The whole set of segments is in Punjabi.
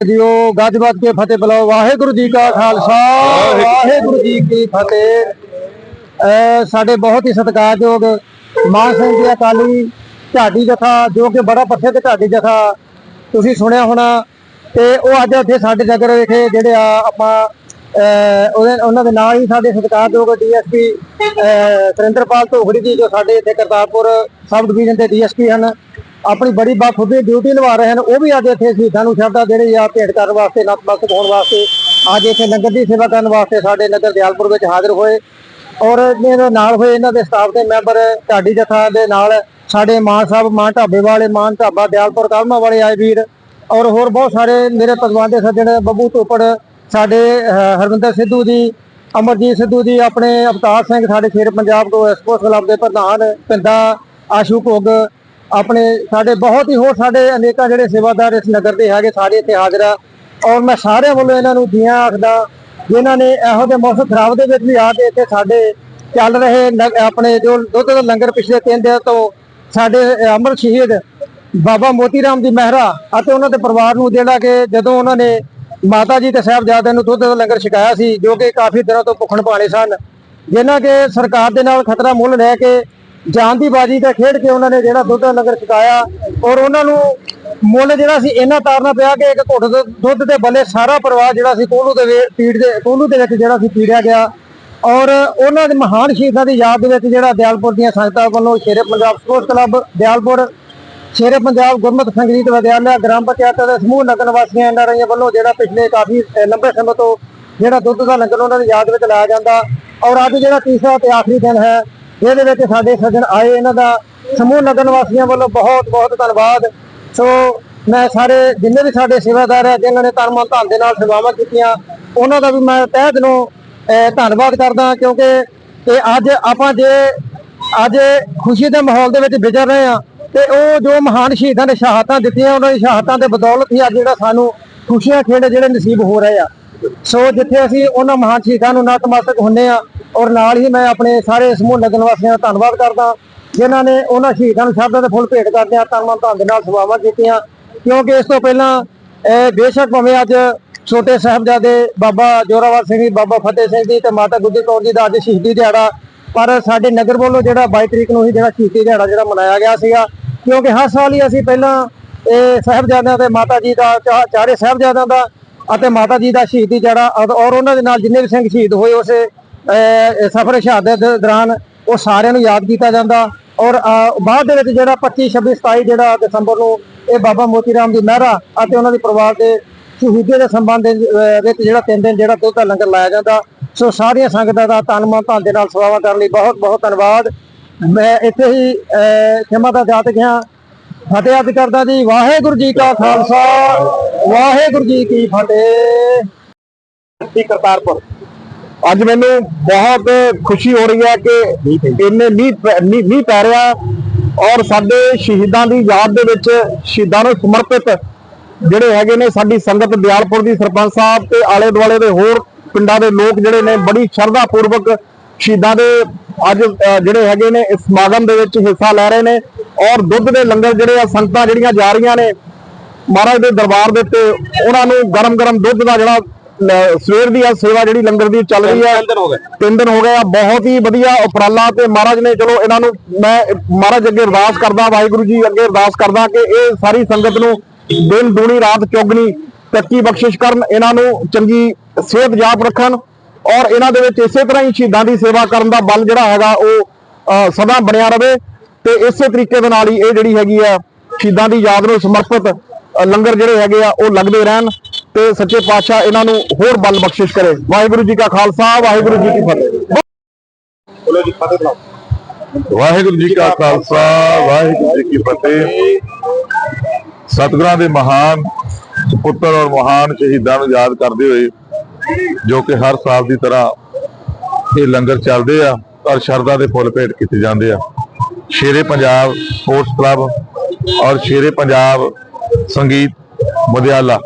ਦਿਓ ਗੱਜ ਵੱਜ ਕੇ ਫਤਿਹ ਬੁਲਾਓ। ਵਾਹਿਗੁਰੂ ਜੀ ਕਾ ਖਾਲਸਾ ਵਾਹਿਗੁਰੂ ਜੀ ਕੀ ਫਤਿਹ। ਸਾਡੇ ਬਹੁਤ ਹੀ ਸਤਿਕਾਰਯੋਗ ਮਾਨ ਸਿੰਘ ਜੀ ਅਕਾਲੀ ਢਾਡੀ ਜਥਾ ਜੋ ਕਿ ਬੜਾ ਪੱਥੇ ਤੇ ਢਾਡੀ ਜਥਾ ਤੁਸੀਂ ਸੁਣਿਆ ਹੋਣਾ। ਤੇ ਉਹ ਅੱਜ ਇੱਥੇ ਸਾਡੇ ਨਗਰ ਵਿਖੇ ਜਿਹੜੇ ਆ ਆਪਾਂ ਉਹਨਾਂ ਦੇ ਨਾਲ ਹੀ ਸਾਡੇ ਸਤਿਕਾਰਯੋਗ ਡੀਐਸਪੀ ਸੁਰਿੰਦਰਪਾਲ ਧੋਖੜੀ ਜੀ ਜੋ ਸਾਡੇ ਇੱਥੇ ਕਰਤਾਰਪੁਰ ਸਬ ਡਿਵੀਜ਼ਨ ਦੇ ਡੀਐਸਪੀ ਹਨ ਆਪਣੀ ਬੜੀ ਬਾਖੂਬੀ ਡਿਊਟੀ ਨਿਭਾ ਰਹੇ ਹਨ। ਉਹ ਵੀ ਅੱਜ ਇੱਥੇ ਸ਼ਹੀਦਾਂ ਨੂੰ ਸ਼ਰਧਾ ਦੇਣੀ ਆ ਭੇਟ ਕਰਨ ਵਾਸਤੇ ਨਤਮਸਤਕ ਹੋਣ ਵਾਸਤੇ। ਅੱਜ ਇੱਥੇ ਲੰਗਰ ਦੀ ਸੇਵਾ ਕਰਨ ਵਾਸਤੇ ਸਾਡੇ ਨਗਰ ਦਿਆਲਪੁਰ ਵਿੱਚ ਹਾਜ਼ਰ ਹੋਏ। ਔਰ ਇਹਦੇ ਨਾਲ ਹੋਏ ਇਹਨਾਂ ਦੇ ਸਟਾਫ ਦੇ ਮੈਂਬਰ ਢਾਡੀ ਜਥਾ ਦੇ ਨਾਲ ਸਾਡੇ ਮਾਨ ਸਾਹਿਬ ਮਾਨ ਢਾਬੇ ਵਾਲੇ ਮਾਨ ਢਾਬਾ ਦਿਆਲਪੁਰ ਕਾਲਮਾ ਵਾਲੇ ਆਏ ਵੀਰ। ਔਰ ਹੋਰ ਬਹੁਤ ਸਾਰੇ ਮੇਰੇ ਪਦਵਾਨ ਦੇ ਸੱਜਣ ਬੱਬੂ ਧੋਪੜ ਸਾਡੇ ਅਹ, ਹਰਵਿੰਦਰ ਸਿੱਧੂ ਜੀ ਅਮਰਜੀਤ ਸਿੱਧੂ ਜੀ ਆਪਣੇ ਅਵਤਾਰ ਸਿੰਘ ਸਾਡੇ ਸ਼ੇਰ ਪੰਜਾਬ ਕੋ ਸਪੋਰਟਸ ਕਲੱਬ ਦੇ ਪ੍ਰਧਾਨ ਪਿੰਦਾ ਆਸ਼ੂ ਭੋਗ ਆਪਣੇ ਸਾਡੇ ਬਹੁਤ ਹੀ ਹੋਰ ਸਾਡੇ ਅਨੇਕਾਂ ਜਿਹੜੇ ਸੇਵਾਦਾਰ ਇਸ ਨਗਰ ਦੇ ਹੈਗੇ ਸਾਰੇ ਇੱਥੇ ਹਾਜ਼ਰ ਆ। ਔਰ ਮੈਂ ਸਾਰਿਆਂ ਵੱਲੋਂ ਇਹਨਾਂ ਨੂੰ ਜੀਆਂ ਆਖਦਾ ਜਿਨ੍ਹਾਂ ਨੇ ਇਹੋ ਜਿਹੇ ਮੌਸਮ ਖਰਾਬ ਦੇ ਵਿੱਚ ਵੀ ਆ ਕੇ ਇੱਥੇ ਸਾਡੇ ਚੱਲ ਰਹੇ ਆਪਣੇ ਜੋ ਦੁੱਧ ਦਾ ਲੰਗਰ ਪਿਛਲੇ ਤਿੰਨ ਦਿਨ ਤੋਂ ਸਾਡੇ ਅ, ਅਮਰ ਸ਼ਹੀਦ ਬਾਬਾ ਮੋਤੀ ਰਾਮ ਦੀ ਮਹਿਰਾ ਅਤੇ ਉਹਨਾਂ ਦੇ ਪਰਿਵਾਰ ਨੂੰ ਜਿਹੜਾ ਕਿ ਜਦੋਂ ਉਹਨਾਂ ਨੇ ਮਾਤਾ ਜੀ ਤੇ ਸਾਹਿਬਜ਼ਾਦਿਆਂ ਨੂੰ ਦੁੱਧ ਦਾ ਲੰਗਰ ਛਕਾਇਆ ਸੀ ਜੋ ਕਿ ਕਾਫੀ ਦਿਨਾਂ ਤੋਂ ਭੁੱਖਣ ਭਾਣੇ ਸਨ ਜਿਨ੍ਹਾਂ ਕਿ ਸਰਕਾਰ ਦੇ ਨਾਲ ਖਤਰਾ ਮੁੱਲ ਲੈ ਕੇ ਜਾਨ ਦੀ ਬਾਜੀ ਦਾ ਖੇਡ ਕੇ ਉਹਨਾਂ ਨੇ ਜਿਹੜਾ ਦੁੱਧ ਦਾ ਲੰਗਰ ਛਕਾਇਆ ਔਰ ਉਹਨਾਂ ਨੂੰ ਮੁੱਲ ਜਿਹੜਾ ਸੀ ਇੰਨਾ ਤਾਰਨਾ ਪਿਆ ਕਿ ਇੱਕ ਘੁੱਟ ਦੁੱਧ- ਦੇ ਬੱਲੇ ਸਾਰਾ ਪਰਿਵਾਰ ਜਿਹੜਾ ਸੀ ਕੋਲੂ ਦੇ ਪੀੜ ਦੇ ਕੋਲੂ ਦੇ ਵਿੱਚ ਜਿਹੜਾ ਸੀ ਪੀੜਿਆ ਗਿਆ ਔਰ ਉਹਨਾਂ ਦੇ ਮਹਾਨ ਸ਼ਹੀਦਾਂ ਦੀ ਯਾਦ ਦੇ ਵਿੱਚ ਜਿਹੜਾ ਦਿਆਲਪੁਰ ਦੀਆਂ ਸੰਗਤਾਂ ਵੱਲੋਂ Shere Punjab sports club, Dayalpur, Shere Punjab Gurmat Sangeet Vidyalaya, gram panchayat ਦੇ ਸਮੂਹ ਨਗਰ ਵਾਸੀਆਂ ਇਹਨਾਂ ਰਹੀਆਂ ਵੱਲੋਂ ਜਿਹੜਾ ਪਿਛਲੇ ਕਾਫੀ ਲੰਬੇ ਸਮੇਂ ਤੋਂ ਜਿਹੜਾ ਦੁੱਧ ਦਾ ਲੰਗਰ ਉਹਨਾਂ ਦੀ ਯਾਦ ਵਿੱਚ ਲਾਇਆ ਜਾਂਦਾ ਔਰ ਅੱਜ ਜਿਹੜਾ ਤੀਸਰਾ ਤੇ ਆਖਰੀ ਦਿਨ ਹੈ ਜਿਹਦੇ ਵਿੱਚ ਸਾਡੇ ਸੱਜਣ ਆਏ ਇਹਨਾਂ ਦਾ ਸਮੂਹ ਨਗਰ ਵਾਸੀਆਂ ਵੱਲੋਂ ਬਹੁਤ ਬਹੁਤ ਧੰਨਵਾਦ। ਸੋ ਮੈਂ ਸਾਰੇ ਜਿੰਨੇ ਵੀ ਸਾਡੇ ਸੇਵਾਦਾਰ ਹੈ ਜਿਨ੍ਹਾਂ ਨੇ ਤਨ ਧੰਨ ਦੇ ਨਾਲ ਸੇਵਾਵਾਂ ਕੀਤੀਆਂ ਉਹਨਾਂ ਦਾ ਵੀ ਮੈਂ ਤਹਿ ਦਿਲੋਂ ਅਹ, ਧੰਨਵਾਦ ਕਰਦਾ ਕਿਉਂਕਿ ਇਹ ਅੱਜ ਆਪਾਂ ਜੇ ਅੱਜ ਖੁਸ਼ੀ ਦੇ ਮਾਹੌਲ ਦੇ ਵਿੱਚ ਵਿਚਰ ਰਹੇ ਆ ਤੇ ਉਹ ਜੋ ਮਹਾਨ ਸ਼ਹੀਦਾਂ ਨੇ ਸ਼ਹਾਦਤਾਂ ਦਿੱਤੀਆਂ ਉਹਨਾਂ ਦੀ ਸ਼ਹਾਦਤਾਂ ਦੇ ਬਦੌਲਤ ਹੀ ਅੱਜ ਜਿਹੜਾ ਸਾਨੂੰ ਖੁਸ਼ੀਆਂ ਖੇੜੇ ਜਿਹੜੇ ਨਸੀਬ ਹੋ ਰਹੇ ਆ। ਸੋ ਜਿੱਥੇ ਅਸੀਂ ਉਹਨਾਂ ਮਹਾਨ ਸ਼ਹੀਦਾਂ ਨੂੰ ਨਤਮਸਤਕ ਹੁੰਨੇ ਆ ਔਰ ਨਾਲ ਹੀ ਮੈਂ ਆਪਣੇ ਸਾਰੇ ਸਮੂਹ ਨਗਰ ਵਾਸੀਆਂ ਦਾ ਧੰਨਵਾਦ ਕਰਦਾ ਜਿਨ੍ਹਾਂ ਨੇ ਉਹਨਾਂ ਸ਼ਹੀਦਾਂ ਨੂੰ ਸ਼ਰਧਾ ਦੇ ਫੁੱਲ ਭੇਟ ਕਰਦੇ ਆ ਤਨ ਮਨ ਧਨ ਦੇ ਨਾਲ ਸੇਵਾਵਾਂ ਕੀਤੀਆਂ। ਕਿਉਂਕਿ ਇਸ ਤੋਂ ਪਹਿਲਾਂ ਬੇਸ਼ੱਕ ਭਾਵੇਂ ਅੱਜ ਛੋਟੇ ਸਾਹਿਬਜ਼ਾਦੇ ਬਾਬਾ ਜੋਰਾਵਰ ਸਿੰਘ ਜੀ, ਬਾਬਾ ਫਤਿਹ ਸਿੰਘ ਜੀ ਤੇ ਮਾਤਾ ਗੁੱਡੀ ਕੌਰ ਜੀ ਦਾ ਅੱਜ ਸ਼ਹੀਦੀ ਦਿਹਾੜਾ, ਪਰ ਸਾਡੇ ਨਗਰ ਵੱਲੋਂ ਜਿਹੜਾ 22 ਤਰੀਕ ਨੂੰ ਹੀ ਜਿਹੜਾ ਸ਼ਹੀਦੀ ਦਿਹਾੜਾ ਜਿਹੜਾ ਮਨਾਇਆ ਗਿਆ ਸੀਗਾ, ਕਿਉਂਕਿ ਹਰ ਸਾਲ ਹੀ ਅਸੀਂ ਪਹਿਲਾਂ ਇਹ ਸਾਹਿਬਜ਼ਾਦਿਆਂ ਤੇ ਮਾਤਾ ਜੀ ਦਾ, ਚਾ- ਚਾਰੇ ਸਾਹਿਬਜ਼ਾਦਿਆਂ ਦਾ ਅਤੇ ਮਾਤਾ ਜੀ ਦਾ ਸ਼ਹੀਦੀ ਦਿਹਾੜਾ ਔਰ ਉਹਨਾਂ ਦੇ ਨਾਲ ਜਿੰਨੇ ਵੀ ਸਿੰਘ ਸ਼ਹੀਦ ਹੋਏ ਉਸੇ ਸਫ਼ਰ ਸ਼ਹਾਦਤ ਦੇ ਦੌਰਾਨ ਉਹ ਸਾਰਿਆਂ ਨੂੰ ਯਾਦ ਕੀਤਾ ਜਾਂਦਾ। ਔਰ ਬਾਅਦ ਦੇ ਵਿੱਚ ਜਿਹੜਾ 25 26 27 ਜਿਹੜਾ ਦਸੰਬਰ ਨੂੰ ਇਹ ਬਾਬਾ ਮੋਤੀ ਰਾਮ ਦੀ ਮਹਿਰਾ ਅਤੇ ਉਹਨਾਂ ਦੇ ਪਰਿਵਾਰ ਦੇ ਸ਼ਹੀਦੀ ਦੇ ਸੰਬੰਧ ਵਿੱਚ ਜਿਹੜਾ ਤਿੰਨ ਦਿਨ ਜਿਹੜਾ ਦੁੱਧ ਦਾ ਲੰਗਰ ਲਾਇਆ ਜਾਂਦਾ। ਸੋ ਸਾਰੀਆਂ ਸੰਗਤਾਂ ਦਾ ਤਨ ਮਨ ਧਨ ਦੇ ਨਾਲ ਸੇਵਾਵਾਂ ਕਰਨ ਲਈ ਬਹੁਤ ਬਹੁਤ ਧੰਨਵਾਦ। ਮੈਂ ਇੱਥੇ ਹੀ ਅਹ, ਖਿਮਾ ਦਾ ਜਾਤ ਗਿਆ ਫਤਿਹ ਅਰਜ਼ ਕਰਦਾ ਜੀ ਵਾਹਿਗੁਰੂ ਜੀ ਕਾ ਖਾਲਸਾ ਵਾਹਿਗੁਰੂ ਜੀ ਕੀ ਫਤਿਹ। ਸ੍ਰੀ ਕਰਤਾਰਪੁਰ। ਅੱਜ ਮੈਨੂੰ ਬਹੁਤ ਖੁਸ਼ੀ ਹੋ ਰਹੀ ਹੈ ਕਿ ਇੰਨੇ ਮੀਂਹ ਮੀਂਹ ਪੈ ਰਿਹਾ ਔਰ ਸਾਡੇ ਸ਼ਹੀਦਾਂ ਦੀ ਯਾਦ ਦੇ ਵਿੱਚ ਸ਼ਹੀਦਾਂ ਨੂੰ ਸਮਰਪਿਤ ਜਿਹੜੇ ਹੈਗੇ ਨੇ ਸਾਡੀ ਸੰਗਤ ਦਿਆਲਪੁਰ ਦੀ ਸਰਪੰਚ ਸਾਹਿਬ ਤੇ ਆਲੇ ਦੁਆਲੇ ਦੇ ਹੋਰ ਪਿੰਡਾਂ ਦੇ ਲੋਕ ਜਿਹੜੇ ਨੇ ਬੜੀ ਸ਼ਰਧਾ ਪੂਰਵਕ ਸ਼ਹੀਦਾਂ ਦੇ ਅੱਜ ਜਿਹੜੇ ਹੈਗੇ ਨੇ ਇਸ ਸਮਾਗਮ ਦੇ ਵਿੱਚ ਹਿੱਸਾ ਲੈ ਰਹੇ ਨੇ। ਔਰ ਦੁੱਧ ਦੇ ਲੰਗਰ ਜਿਹੜੇ ਆ ਸੰਗਤਾਂ ਜਿਹੜੀਆਂ ਜਾ ਰਹੀਆਂ ਨੇ ਮਹਾਰਾਜ ਦੇ ਦਰਬਾਰ ਦੇ ਉੱਤੇ ਉਹਨਾਂ ਨੂੰ ਗਰਮ ਗਰਮ ਦੁੱਧ ਦਾ ਜਿਹੜਾ ਸਵੇਰ ਦੀ ਆ ਸੇਵਾ ਜਿਹੜੀ ਲੰਗਰ ਦੀ ਚੱਲ ਰਹੀ ਹੈ ਤਿੰਨ ਦਿਨ ਹੋ ਗਏ ਆ ਬਹੁਤ ਹੀ ਵਧੀਆ ਉਪਰਾਲਾ ਤੇ ਮਹਾਰਾਜ ਨੇ ਚਲੋ ਇਹਨਾਂ ਨੂੰ ਮੈਂ ਮਹਾਰਾਜ ਅੱਗੇ ਅਰਦਾਸ ਕਰਦਾ ਵਾਹਿਗੁਰੂ ਜੀ ਅੱਗੇ ਅਰਦਾਸ ਕਰਦਾ ਕਿ ਇਹ ਸਾਰੀ ਸੰਗਤ ਨੂੰ ਦਿਨ ਦੂਣੀ ਰਾਤ ਚੌਗਣੀ ਤਰੱਕੀ ਬਖਸ਼ਿਸ਼ ਕਰਨ ਇਹਨਾਂ ਨੂੰ ਚੰਗੀ ਸਿਹਤ ਜਾਪ ਰੱਖਣ ਔਰ ਇਹਨਾਂ ਦੇ ਵਿੱਚ ਇਸੇ ਤਰ੍ਹਾਂ ਹੀ ਸ਼ਹੀਦਾਂ ਦੀ ਸੇਵਾ ਕਰਨ ਦਾ ਬਲ ਜਿਹੜਾ ਹੈਗਾ ਉਹ ਸਦਾ ਬਣਿਆ ਰਵੇ ਤੇ ਇਸੇ ਤਰੀਕੇ ਦੇ ਨਾਲ ਹੀ ਇਹ ਜਿਹੜੀ ਹੈਗੀ ਆ ਸ਼ਹੀਦਾਂ ਦੀ ਯਾਦ ਨੂੰ ਸਮਰਪਿਤ ਲੰਗਰ ਜਿਹੜੇ ਹੈਗੇ ਆ, ਉਹ ਲੱਗਦੇ ਰਹਿਣ ਤੇ ਸੱਚੇ ਪਾਤਸ਼ਾਹ ਇਹਨਾਂ ਨੂੰ ਹੋਰ ਬਲ ਬਖਸ਼ਿਸ਼ ਕਰੇ। ਵਾਹਿਗੁਰੂ ਜੀ ਕਾ ਖਾਲਸਾ, ਵਾਹਿਗੁਰੂ ਜੀ ਕੀ ਫਤਿਹ। ਬੋਲੋ ਜੀ, ਫਤਿਹ ਵਾਹਿਗੁਰੂ ਜੀ ਕਾ ਖਾਲਸਾ, ਵਾਹਿਗੁਰੂ ਜੀ ਕੀ ਫਤਿਹ। ਸਤਿਗੁਰਾਂ ਦੇ ਮਹਾਨ ਪੁੱਤਰ ਔਰ ਮਹਾਨ ਸ਼ਹੀਦਾਂ ਨੂੰ ਯਾਦ ਕਰਦੇ ਹੋਏ, ਜੋ ਕਿ ਹਰ ਸਾਲ ਦੀ ਤਰ੍ਹਾਂ ਇਹ ਲੰਗਰ ਚੱਲਦੇ ਆ ਔਰ ਸ਼ਰਧਾ ਦੇ ਫੁੱਲ ਭੇਟ ਕੀਤੇ ਜਾਂਦੇ ਆ। ਸ਼ੇਰੇ ਪੰਜਾਬ ਸਪੋਰਟਸ ਕਲੱਬ ਔਰ ਸ਼ੇਰੇ ਪੰਜਾਬ ਸੰਗੀਤ ਮੁਦਿਆਲਾ,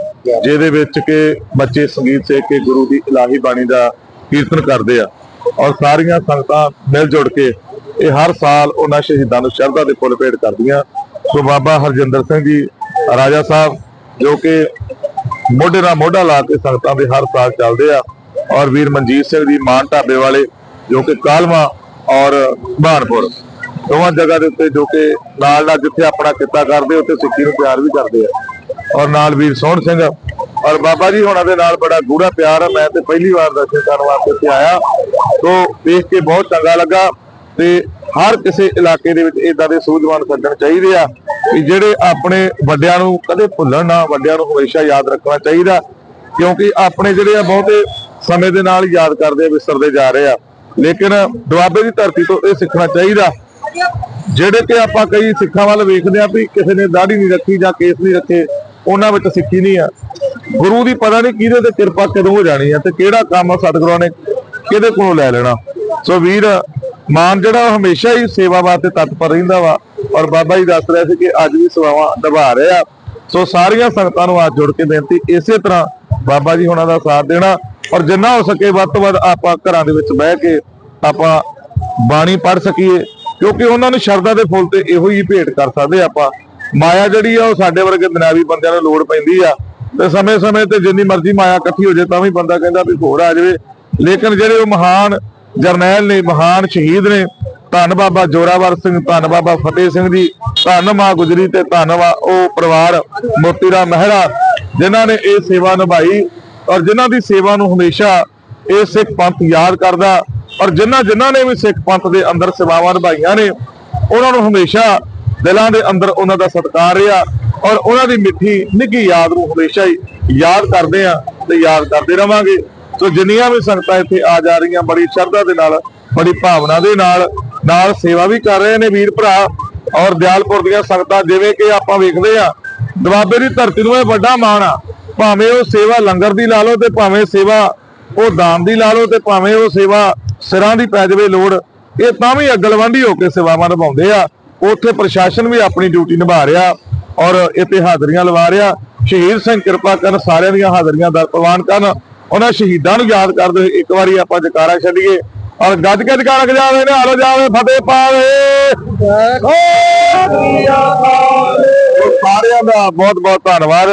ਜਿਹਦੇ ਵਿੱਚ ਕਿ ਬੱਚੇ ਸੰਗੀਤ ਸਿੱਖ ਕੇ ਗੁਰੂ ਦੀ ਇਲਾਹੀ ਬਾਣੀ ਦਾ ਕੀਰਤਨ ਕਰਦੇ ਆ ਔਰ ਸਾਰੀਆਂ ਸੰਗਤਾਂ ਮਿਲ ਜੁਲ ਕੇ ਇਹ ਹਰ ਸਾਲ ਉਹਨਾਂ ਸ਼ਹੀਦਾਂ ਨੂੰ ਸ਼ਰਧਾ ਦੇ ਫੁੱਲ ਭੇਟ ਕਰਦੀਆਂ। ਸੋ ਬਾਬਾ ਹਰਜਿੰਦਰ ਸਿੰਘ ਜੀ, ਰਾਜਾ ਸਾਹਿਬ, ਜੋ ਕਿ ਮੋਢੇ ਨਾਲ ਮੋਢਾ ਲਾ ਕੇ ਸੰਗਤਾਂ ਦੇ ਹਰ ਸਾਲ ਚੱਲਦੇ ਆ ਔਰ ਵੀਰ ਮਨਜੀਤ ਸਿੰਘ ਜੀ, ਮਾਨ ਢਾਬੇ ਵਾਲੇ, ਜੋ ਕਿ ਕਾਲਮਾ ਔਰ ਬਾਨਪੁਰ ਦੋਵਾਂ ਜਗ੍ਹਾ ਦੇ ਉੱਤੇ ਜੋ ਕਿ ਨਾਲ ਨਾਲ ਜਿੱਥੇ ਆਪਣਾ ਕਿੱਤਾ ਕਰਦੇ, ਉੱਥੇ ਸਿੱਖੀ ਨੂੰ ਪਿਆਰ ਵੀ ਕਰਦੇ ਆ। ਔਰ ਨਾਲ ਵੀਰ ਸੋਹਣ ਸਿੰਘ। ਔਰ ਬਾਬਾ ਜੀ ਹੋਣਾ ਦੇ ਨਾਲ ਬੜਾ ਗੂੜਾ ਪਿਆਰ ਆ। ਮੈਂ ਤੇ ਪਹਿਲੀ ਵਾਰ ਦਰਸ਼ਨ ਕਰਨ ਵਾਸਤੇ ਇੱਥੇ ਆਇਆ। ਤੋਂ ਦੇਖ ਕੇ ਬਹੁਤ ਚੰਗਾ ਲੱਗਾ ਤੇ ਹਰ ਕਿਸੇ ਇਲਾਕੇ ਦੇ ਵਿੱਚ ਇਦਾਂ ਦੇ ਸੂਝਵਾਨ ਸੱਜਣ ਚਾਹੀਦੇ ਆ ਕਿ ਜਿਹੜੇ ਆਪਣੇ ਵੱਡਿਆਂ ਨੂੰ ਕਦੇ ਭੁੱਲਣ ਨਾ, ਵੱਡਿਆਂ ਨੂੰ ਹਮੇਸ਼ਾ ਯਾਦ ਰੱਖਣਾ ਚਾਹੀਦਾ। ਕਿਉਂਕਿ ਆਪਣੇ ਜਿਹੜੇ ਆ ਬਹੁਤੇ ਸਮੇਂ ਦੇ ਨਾਲ ਯਾਦ ਕਰਦੇ ਆ ਵਿਸਰਦੇ ਜਾ ਰਹੇ ਆ। ਲੇਕਿਨ ਦੁਆਬੇ ਦੀ ਧਰਤੀ ਤੋਂ ਇਹ ਸਿੱਖਣਾ ਚਾਹੀਦਾ। ਜਿਹੜੇ ਕਿ ਆਪਾਂ ਕਈ ਸਿੱਖਾਂ ਵੱਲ ਵੇਖਦੇ ਆ ਵੀ ਕਿਸੇ ਨੇ ਦਾੜੀ ਨਹੀਂ ਰੱਖੀ ਜਾਂ ਕੇਸ ਨਹੀਂ ਰੱਖੇ, ਉਹਨਾਂ ਵਿੱਚ ਸਿੱਖੀ ਨਹੀਂ ਆ। ਗੁਰੂ ਦੀ ਪਤਾ ਨਹੀਂ ਕਿਹਦੇ ਤੇ ਕਿਰਪਾ ਕਦੋਂ ਹੋ ਜਾਣੀ ਆ ਤੇ ਕਿਹੜਾ ਕੰਮ ਸਤਿਗੁਰਾਂ ਨੇ ਕਿਹਦੇ ਕੋਲੋਂ ਲੈ ਲੈਣਾ। ਸੋ ਵੀਰ, ਮਾਨ ਜਿਹੜਾ ਹਮੇਸ਼ਾ ਹੀ ਸੇਵਾ ਵਾਸਤੇ ਤਤਪਰ ਰਹਿੰਦਾ ਵਾ, ਔਰ ਬਾਬਾ ਜੀ ਦੱਸ ਰਿਹਾ ਸੀ ਕਿ ਅੱਜ ਵੀ ਸੇਵਾਵਾਂ ਨਿਭਾ ਰਿਹਾ। ਸੋ ਸਾਰੀਆਂ ਸੰਗਤਾਂ ਨੂੰ ਹੱਥ ਜੁੜ ਕੇ ਬੇਨਤੀ, ਇਸੇ ਤਰ੍ਹਾਂ ਬਾਬਾ ਜੀ ਹੁਣਾਂ ਦਾ ਸਾਥ ਦੇਣਾ, ਔਰ ਜਿੰਨਾ ਹੋ ਸਕੇ ਵੱਧ ਤੋਂ ਵੱਧ ਆਪਾਂ ਘਰਾਂ ਦੇ ਵਿੱਚ ਬਹਿ ਕੇ ਆਪਾਂ ਬਾਣੀ ਪੜ੍ਹ ਸਕੀਏ। ਕਿਉਂਕਿ ਉਹਨਾਂ ਨੂੰ ਸ਼ਰਧਾ ਦੇ ਫੁੱਲ ਤੇ ਇਹੋ ਹੀ ਭੇਟ ਕਰ ਸਕਦੇ ਆਪਾਂ। ਮਾਇਆ ਜਿਹੜੀ ਆ, ਉਹ ਸਾਡੇ ਵਰਗੇ ਦੁਨਿਆਵੀ ਬੰਦਿਆਂ ਨੂੰ ਲੋੜ ਪੈਂਦੀ ਆ। ਤੇ ਸਮੇਂ-ਸਮੇਂ ਤੇ ਜਿੰਨੀ ਮਰਜ਼ੀ ਮਾਇਆ ਇਕੱਠੀ ਹੋ ਜੇ ਤਾਂ ਵੀ ਬੰਦਾ ਕਹਿੰਦਾ ਵੀ ਹੋਰ ਆ ਜਾਵੇ। ਲੇਕਿਨ ਜਿਹੜੇ ਉਹ ਮਹਾਨ ਜਰਨੈਲ ਨੇ, ਮਹਾਨ ਸ਼ਹੀਦ ਨੇ, ਧੰਨ ਬਾਬਾ ਜੋਰਾਵਰ ਸਿੰਘ, ਧੰਨ ਬਾਬਾ ਫਤਿਹ ਸਿੰਘ ਜੀ, ਧੰਨ ਮਾਂ ਗੁਜਰੀ ਤੇ ਧੰਨ ਉਹ ਪਰਿਵਾਰ ਮੋਤੀ ਰਾਮ ਮਹਿਰਾ, ਜਿਨ੍ਹਾਂ ਨੇ ਇਹ ਸੇਵਾ ਨਿਭਾਈ ਔਰ ਜਿਨ੍ਹਾਂ ਦੀ ਸੇਵਾ ਨੂੰ ਹਮੇਸ਼ਾ ਇਹ ਸਿੱਖ ਪੰਥ ਯਾਦ ਕਰਦਾ ਔਰ ਜਿਨ੍ਹਾਂ ਜਿਨ੍ਹਾਂ ਨੇ ਵੀ ਸਿੱਖ ਪੰਥ ਦੇ ਅੰਦਰ ਸੇਵਾਵਾਂ ਨਿਭਾਈਆਂ ਨੇ, ਉਹਨਾਂ ਨੂੰ ਹਮੇਸ਼ਾ ਦਿਲਾਂ ਦੇ ਅੰਦਰ ਉਹਨਾਂ ਦਾ ਸਤਿਕਾਰ ਰਿਹਾ ਔਰ ਉਹਨਾਂ ਦੀ ਮਿੱਠੀ, ਨਿੱਘੀ ਯਾਦ ਨੂੰ ਹਮੇਸ਼ਾ ਹੀ ਯਾਦ ਕਰਦੇ ਆ ਤੇ ਯਾਦ ਕਰਦੇ ਰਵਾਂਗੇ। ਸੋ ਜਿੰਨੀਆਂ ਵੀ ਸੰਗਤਾਂ ਇੱਥੇ ਆ ਜਾ ਰਹੀਆਂ, ਬੜੀ ਸ਼ਰਧਾ ਦੇ ਨਾਲ, ਬੜੀ ਭਾਵਨਾ ਦੇ ਨਾਲ ਨਾਲ ਸੇਵਾ ਵੀ ਕਰ ਰਹੇ ਨੇ ਵੀਰ ਭਰਾ ਔਰ ਦਿਆਲਪੁਰ ਦੀਆਂ ਸੰਗਤਾਂ, ਜਿਵੇਂ ਕਿ ਆਪਾਂ ਵੇਖਦੇ ਆ ਦੁਆਬੇ ਦੀ ਧਰਤੀ ਨੂੰ ਇਹ ਵੱਡਾ ਮਾਣ ਆ। ਭਾਵੇਂ ਉਹ ਸੇਵਾ ਲੰਗਰ ਦੀ ਲਾ ਲਓ ਤੇ ਭਾਵੇਂ ਸੇਵਾ ਉਹ ਦਾਨ ਦੀ ਲਾ ਲਓ ਤੇ ਭਾਵੇਂ ਉਹ ਸੇਵਾ ਸਿਰਾਂ ਦੀ ਪੈ ਜਾਵੇ ਲੋੜ ਇਹ ਤਾਂ ਵੀ ਅਗਲਵੰਡੀ ਹੋ ਕੇ ਸੇਵਾਵਾਂ ਨਿਭਾਉਂਦੇ ਆ। ਉੱਥੇ ਪ੍ਰਸ਼ਾਸਨ ਵੀ ਆਪਣੀ ਡਿਊਟੀ ਨਿਭਾ ਰਿਹਾ ਔਰ ਇੱਥੇ ਹਾਜ਼ਰੀਆਂ ਲਵਾ ਰਿਹਾ। ਸ਼ਹੀਦ ਸਿੰਘ ਕਿਰਪਾ ਕਰਨ ਸਾਰਿਆਂ ਦੀਆਂ ਹਾਜ਼ਰੀਆਂ ਦਰ ਪ੍ਰਵਾਨ ਕਰਨ। ਉਹਨਾਂ ਸ਼ਹੀਦਾਂ ਨੂੰ ਯਾਦ ਕਰਦੇ ਹੋਏ ਇੱਕ ਵਾਰੀ ਆਪਾਂ ਜਕਾਰਾ ਛੱਡੀਏ। ਔਰ ਗੱਜ ਕੇ ਜਕਾਰਾ ਜਾਵੇ ਨੇ ਹਾਲੋ ਜਾਵੇ ਫਤਿਹ ਪਾਵੇ। ਸਾਰਿਆਂ ਦਾ ਬਹੁਤ ਬਹੁਤ ਧੰਨਵਾਦ।